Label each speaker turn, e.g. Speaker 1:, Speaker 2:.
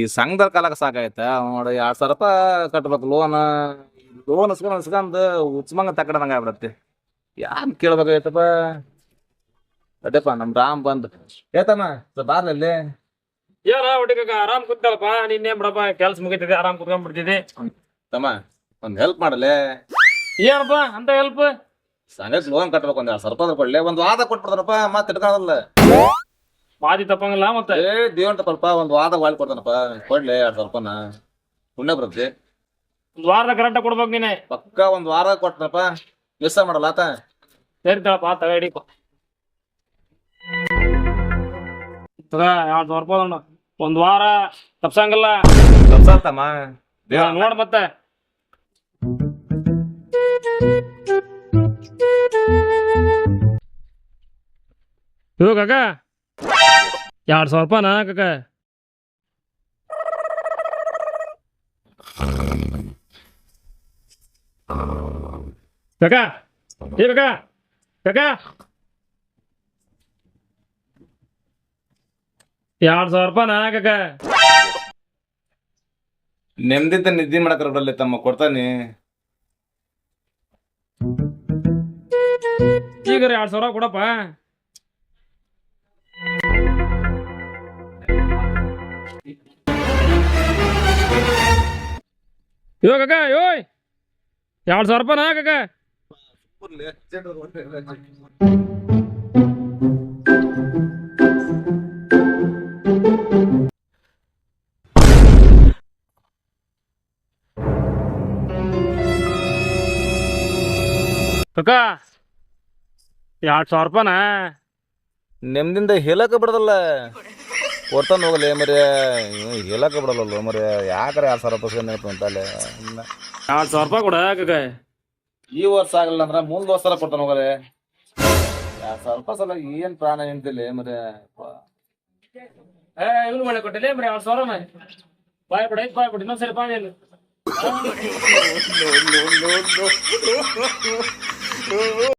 Speaker 1: ಈ ಸಂಘದ ಕಾಲಕ್ಕೆ ಸಾಕಾಯ್ತ ನೋಡಿ ಎರಡ್ ಸಾವಿರ ರೂಪಾಯಿ ಕಟ್ಬೇಕು. ಲೋನ್ ಲೋನ್ ಇಸ್ಕೊಂಡು ಇಸ್ಕೊಂಡ್ ಉಚ್ಮಂಗ ತಕ್ಕಡಂಗ ಆಗ್ಬಿಡತ್ತೆ. ಯಾನ್ ಕೇಳ್ಬೇಕಾಯ್ತಪ್ಪ ಅಡ್ಡಪ್ಪ ನಮ್ ರಾಮ್ ಬಂದ್. ಏತಮ್ಮ ಬಾರ್ಲಲ್ಲಿ
Speaker 2: ಏನ ಹುಡುಗ ಆರಾಮ್ ಕುಂತಲ್ಲಪ್ಪ ನಿನ್ನೆ ಬಿಡಪ್ಪ ಕೆಲ್ಸ ಮುಗಿತಿದೆ ಆರಾಮ್ ಕುತ್ಕೊಂಡ್ಬಿಡ್ತಿದ್ದೆ
Speaker 1: ತಮ್ಮ ಒಂದ್ ಹೆಲ್ಪ್ ಮಾಡಲೆ.
Speaker 2: ಏನಪ್ಪ ಅಂತ ಹೆಲ್ಪ್
Speaker 1: ಸಂಗತಿ ಲೋನ್ ಕಟ್ಬೇಕು ಒಂದ್ ಎರಡ್ ಸಾವಿರ ರೂಪಾಯಿ ಕೊಡ್ಲೆ. ಒಂದ್ ವಾದ ಕೊಟ್ಬಿಡ್ತಾರಪ್ಪ ಮತ್ತೆ ಇಟ್ಕೊಳಲ್ಲ
Speaker 2: ಮಾದಿ ತಪ್ಪಂಗಿಲ್ಲ ಮತ್ತೆ.
Speaker 1: ಏ ದೇವಂತ ಸ್ವಲ್ಪ ಒಂದ್ ವಾರ ವಾಲ್ ಕೊಡ್ತಾನಪ್ಪ. ಕೊಡ್ಲೆ ಎರಡ್ ಸಾವಿರ ರೂಪಾಯಿನ. ಪುಣ್ಯ ಬರುತ್ತೆ.
Speaker 2: ಒಂದ್ ವಾರದ ಕರೆಕ್ಟ್ ಕೊಡ್ಬೇಕು ನೀನೆ.
Speaker 1: ಪಕ್ಕ ಒಂದ್ ವಾರ ಕೊಟ್ಟನಪ್ಪ ಮಿಸ್ ಮಾಡಲ್ಲ ಆತ.
Speaker 2: ಸರಿ ತಳಪ್ಪ ತಗ ಎರಡ್ ಸಾವಿರ ರೂಪಾಯಿ ನೋಡು ಒಂದ್ ವಾರ ತಪ್ಸಂಗಿಲ್ಲ.
Speaker 1: ತಪ್ಸಲ್ತಮ್ಮ
Speaker 2: ದೇವ ನೋಡ್ ಮತ್ತೆ. ಇವಾಗ ಎರಡ್ ಸಾವಿರ ರೂಪಾಯಿನಾ ಕಾಕ? ಕಾಕ? ಏ ಕಾಕ? ಕಾಕ? ಎರಡ್ ಸಾವಿರ ರೂಪಾಯಿನಾ ಕಾಕ?
Speaker 1: ನೆಮ್ಮದಿದ್ದ ನಿದ್ದೆ ಮಾಡಕ್ರಲ್ಲಿ ತಮ್ಮ ಕೊಡ್ತಾನೆ.
Speaker 2: ಈಗ ಎರಡ್ ಸಾವಿರ ಕೊಡಪ್ಪ? ಇವ ಕಾಕ ಯೋಯ್ ಎರಡ್ ಸಾವಿರ ರೂಪಾಯಿನಾ ಕಾಕ ಕಾಕ ಎರಡ್ ಸಾವಿರ ರೂಪಾಯಿನಾ?
Speaker 1: ನೆಮ್ಮದಿಂದ ಹೇಳಕ ಬಿಡದಲ್ಲ ಕೊಡ್ತಾನ ಹೋಗಲಿ ಮರಿ ಹೇಳಕ್ಕೆ ಬಿಡಲ್ಲ ಮರಿ ಯಾಕರ ಎರಡ್ ಸಾವಿರ ರೂಪಾಯಿ ಸೇನೆ ಅಂತಲ್ಲೇ
Speaker 2: ಎರಡು ಸಾವಿರ ರೂಪಾಯಿ ಕೊಡ ಯಾಕೆ
Speaker 1: ಈ ವರ್ಷ ಆಗಲ್ಲ ಅಂದ್ರೆ ಮುಂದ್ ವರ್ಷ ಕೊಡ್ತಾನ ಹೋಗಲ್ಲ ಎರಡು ಸಾವಿರ ರೂಪಾಯಿ ಸಲ ಏನ್ ಪ್ರಾಣ ನಿಂತಿಲ್ಲ ಮರಿ
Speaker 2: ಏ ಇವ್ನು ಮಳೆ ಕೊಟ್ಟಿಲ್ಲ ಬರೀ ಎರಡು ಸಾವಿರ ಬಾಯ್ ಬಿಡ ಬಾಯ್ ಬಿಡಿ ಇನ್ನೊಂದ್ಸರಿ ಬಾಯ್ ಇಲ್ಲ